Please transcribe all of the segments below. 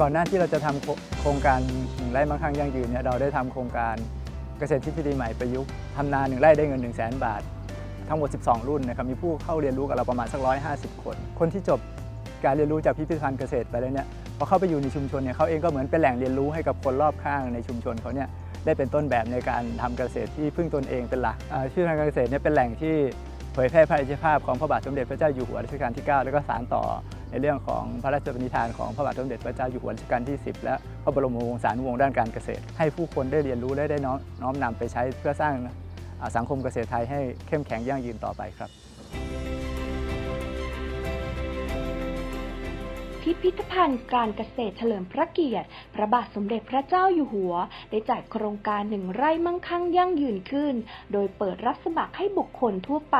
ก่อนหน้าที่เราจะทำโคโครงการหนึ่งไร่มั่งคั่งยั่งยืนเนี่ยเราได้ทำโครงการเกษตรทฤษฎีใหม่ประยุกต์ทำนาหนึ่งไร่ได้เงิน 1 0 0 0 0แบาท ทั้งหมด 12 รุ่นนะครับมีผู้เข้าเรียนรู้กับเราประมาณสัก 150 คน คนที่จบการเรียนรู้จากพิพิธภัณฑ์เกษตรไปแล้วเนี่ยพอเข้าไปอยู่ในชุมชนเนี่ยเขาเองก็เหมือนเป็นแหล่งเรียนรู้ให้กับคนรอบข้างในชุมชนเขาเนี่ยได้เป็นต้นแบบในการทำเกษตรที่พึ่งตนเองเป็นหลักอ่าพิพิธภัณฑ์การเกษตรเนี่ยเป็นแหล่งที่เผยแพร่พระราชภาพของพระบาทสมเด็จพระเจ้าอยู่หัวรัชกาลที่ 9 แล้วก็สานต่อ ในเรื่องของพระราชปณิธานของพระบาทสมเด็จพระเจ้าอยู่หัวรัชกาลที่ 10 และพระบรมวงศานุวงศ์ด้านการเกษตร ให้ผู้คนได้เรียนรู้และได้น้อมนำไปใช้เพื่อสร้างสังคมเกษตรไทยให้เข้มแข็งยั่งยืนต่อไปครับ พิพิธภัณฑ์การเกษตรเฉลิมพระเกียรติ พระบาทสมเด็จพระเจ้าอยู่หัว ได้จัดโครงการหนึ่งไร่มั่งคั่งยั่งยืนขึ้น โดยเปิดรับสมัครให้บุคคลทั่วไป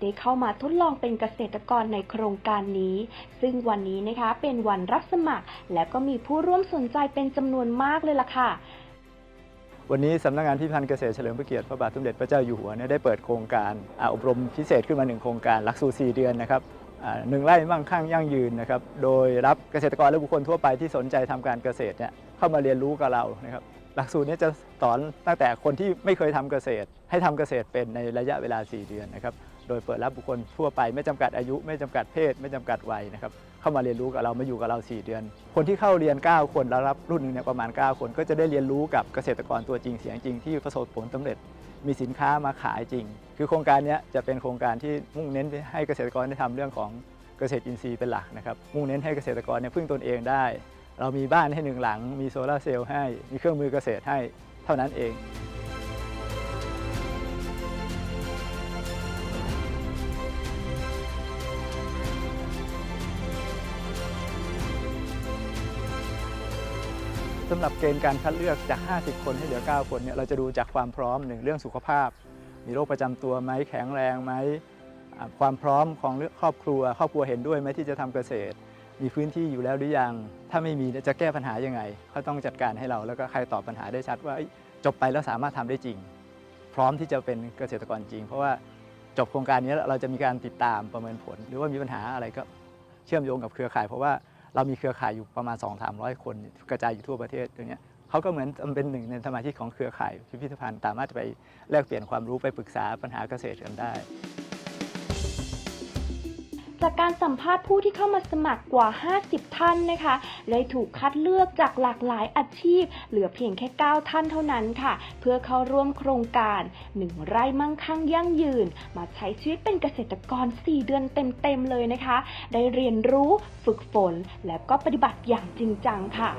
ได้เข้ามาทดลองเป็นเกษตรกรในโครงการนี้ ซึ่งวันนี้นะคะเป็นวันรับสมัคร และก็มีผู้ร่วมสนใจเป็นจำนวนมากเลยล่ะค่ะวันนี้สำนักงานพิพิธภัณฑ์เกษตรเฉลิมพระเกียรติพระบาทสมเด็จพระเจ้าอยู่หัวเนี่ยได้เปิดโครงการออบรมพิเศษขึ้นมาหนึ่งโครงการหลักสูตร4เดือนนะครับ หนึ่งไร่มั่งคั่งยั่งยืนนะครับ โดยรับเกษตรกรและบุคคลทั่วไปที่สนใจทำการเกษตรเนี่ยเข้ามาเรียนรู้กับเรานะครับ หลักสูตรนี้จะสอนตั้งแต่คนที่ไม่เคยทำเกษตร ให้ทำเกษตรเป็นในระยะเวลา 4 เดือนนะครับ โดยเปิดรับบุคคลทั่วไปไม่จำกัดอายุไม่จำกัดเพศ ไม่จำกัดวัยนะครับเข้ามาเรียนรู้กับเรามาอยู่กับเรา 4 เดือน คนที่เข้าเรียน 9 คนแล้วรับรุ่นหนึ่งเนี่ยประมาณ 9 คน ก็จะได้เรียนรู้กับเกษตรกรตัวจริงเสียงจริงที่ประสบผลสำเร็จ มีสินค้ามาขายจริง คือโครงการนี้จะเป็นโครงการที่มุ่งเน้นให้เกษตรกรได้ทำเรื่องของเกษตรอินทรีย์เป็นหลักนะครับ มุ่งเน้นให้เกษตรกรเนี่ยพึ่งตนเองได้ เรามีบ้านให้หนึ่งหลัง มีโซลาเซลล์ให้ มีเครื่องมือเกษตรให้เท่านั้นเอง สำหรับเกณฑ์การคัดเลือกจาก 50 คนให้เหลือ 9 คนเนี่ยเราจะดูจากความพร้อมหนึ่งเรื่องสุขภาพ มีโรคประจำตัวไหมแข็งแรงไหมอ่าความพร้อมของครอบครัว ครอบครัวเห็นด้วยไหมที่จะทำเกษตร มีพื้นที่อยู่แล้วหรือยัง ถ้าไม่มีเนี่ยจะแก้ปัญหายังไงเขาต้องจัดการให้เราแล้วก็ใครตอบปัญหาได้ชัดว่าเอ้ยจบไปแล้วสามารถทำได้จริง พร้อมที่จะเป็นเกษตรกรจริง เพราะว่าจบโครงการนี้แล้วเราจะมีการติดตามประเมินผล หรือว่ามีปัญหาอะไรก็เชื่อมโยงกับเครือข่าย เพราะว่า เรามีเครือข่ายอยู่ประมาณ 2 3 0 0 คนกระจายอยู่ทั่วประเทศตรงเนี้ยเขาก็เหมือนเป็นหนึ่งในสมาชิกของเครือข่ายพิพิธภัณฑ์สามารถจะไปแลกเปลี่ยนความรู้ไปปรึกษาปัญหาเกษตรกันได้ จากการสัมภาษณ์ผู้ที่เข้ามาสมัครกว่า 50 ท่านนะคะ เลยถูกคัดเลือกจากหลากหลายอาชีพ เหลือเพียงแค่ 9 ท่านเท่านั้นค่ะ เพื่อเข้าร่วมโครงการ 1 ไร่มั่งคั่งยั่งยืน มาใช้ชีวิตเป็นเกษตรกร 4 เดือนเต็มๆเลยนะคะ ได้เรียนรู้ฝึกฝน และก็ปฏิบัติอย่างจริงจังค่ะ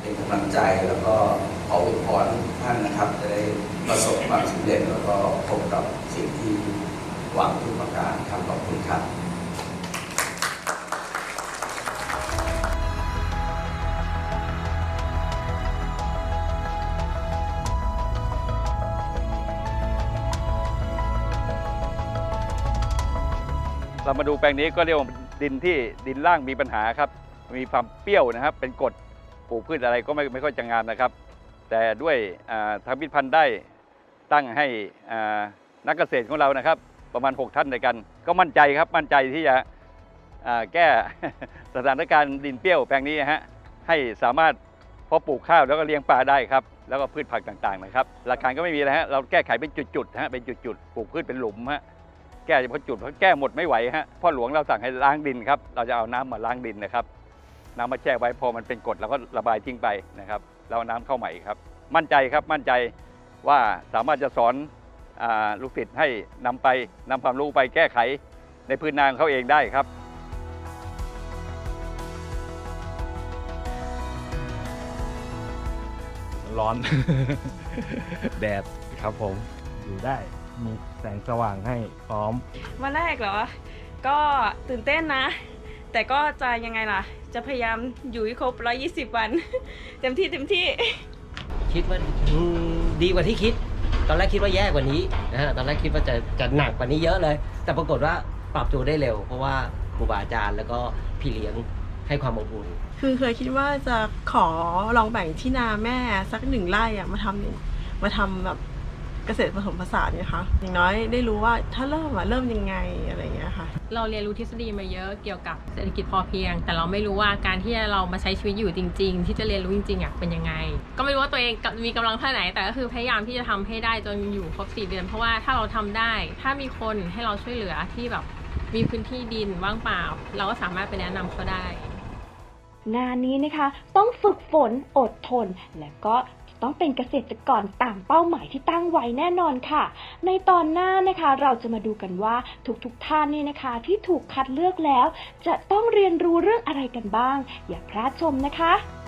เป็นกำลังใจแล้วก็ขออวยพรทุกท่านนะครับ จะได้ประสบความสำเร็จแล้วก็พบกับสิ่งที่ หวังทุกประการครับขอบคุณครับเรามาดูแปลงนี้ก็เรียกว่าดินที่ดินล่างมีปัญหาครับ มีความเปรี้ยวนะครับ เป็นกรดปลูกพืชอะไรก็ไม่ไม่ค่อยจะงามนะครับ แต่ด้วยทางพิพิธภัณฑ์ได้ตั้งให้นักเกษตรของเรานะครับ ประมาณ 6 ท่านในกัน ก็มั่นใจครับมั่นใจที่จะแก้สถานการณ์ดินเปรี้ยวแปลงนี้ฮะให้สามารถเพาะปลูกข้าวแล้วก็เลี้ยงปลาได้ครับแล้วก็พืชผักต่างๆนะครับหลักการก็ไม่มีแล้วฮะเราแก้ไขเป็นจุดๆฮะเป็นจุดๆปลูกพืชเป็นหลุมฮะแก้เฉพาะจุดเพราะแก้หมดไม่ไหวฮะพ่อหลวงเราสั่งให้ล้างดินครับเราจะเอาน้ำมาล้างดินนะครับน้ำมาแช่ไว้พอมันเป็นกรดเราก็ระบายทิ้งไปนะครับเอาน้ำเข้าใหม่ครับ มั่นใจครับมั่นใจว่าสามารถจะสอน ลูกศิษย์ให้นำไปนำความรู้ไปแก้ไขในพื้นนาของเขาเองได้ครับร้อน แดดครับผมอยู่ได้มีแสงสว่างให้พร้อมวันแรกเหรอ ก็ตื่นเต้นนะ แต่ก็จะยังไงล่ะ จะพยายามอยู่ให้ครบ 120 วัน เต็มที่เต็มที่ คิดว่าอืมดีกว่าที่คิด ตอนแรกคิดว่าแย่กว่านี้นะฮะตอนแรกคิดว่าจะจะหนักกว่านี้เยอะเลย แต่ปรากฏว่าปรับตัวได้เร็ว เพราะว่าครูบาอาจารย์แล้วก็พี่เลี้ยงให้ความอบอุ่นคือเคยคิดว่าจะขอลองแบ่งที่นาแม่สักหนึ่งไร่อะมาทำมาทำแบบ กเกษตรผสมผสานไงคะอย่างน้อยได้รู้ว่าถ้าเริ่มอะเริ่มยังไงอะไรอย่างเงี้ยค่ะ เราเรียนรู้ทฤษฎีมาเยอะเกี่ยวกับเศรษฐกิจพอเพียง แต่เราไม่รู้ว่าการที่เรามาใช้ชีวิตอยู่จริง ๆ ที่จะเรียนรู้จริงๆอะเป็นยังไง ก็ไม่รู้ว่าตัวเองมีกำลังเท่าไหนแต่ก็คือพยายามที่จะทำให้ได้จนอยู่ครบ4เดือน เพราะว่าถ้าเราทำได้ ถ้ามีคนให้เราช่วยเหลือที่แบบมีพื้นที่ดินว่างเปล่า เราก็สามารถไปแนะนำเขาได้งานนี้นะคะต้องฝึกฝนอดทนและก็ ต้องเป็นเกษตรกรตามเป้าหมายที่ตั้งไว้แน่นอนค่ะ ในตอนหน้านะคะเราจะมาดูกันว่าทุกๆท่านนี่นะคะ ที่ถูกคัดเลือกแล้ว จะต้องเรียนรู้เรื่องอะไรกันบ้าง อย่าพลาดชมนะคะ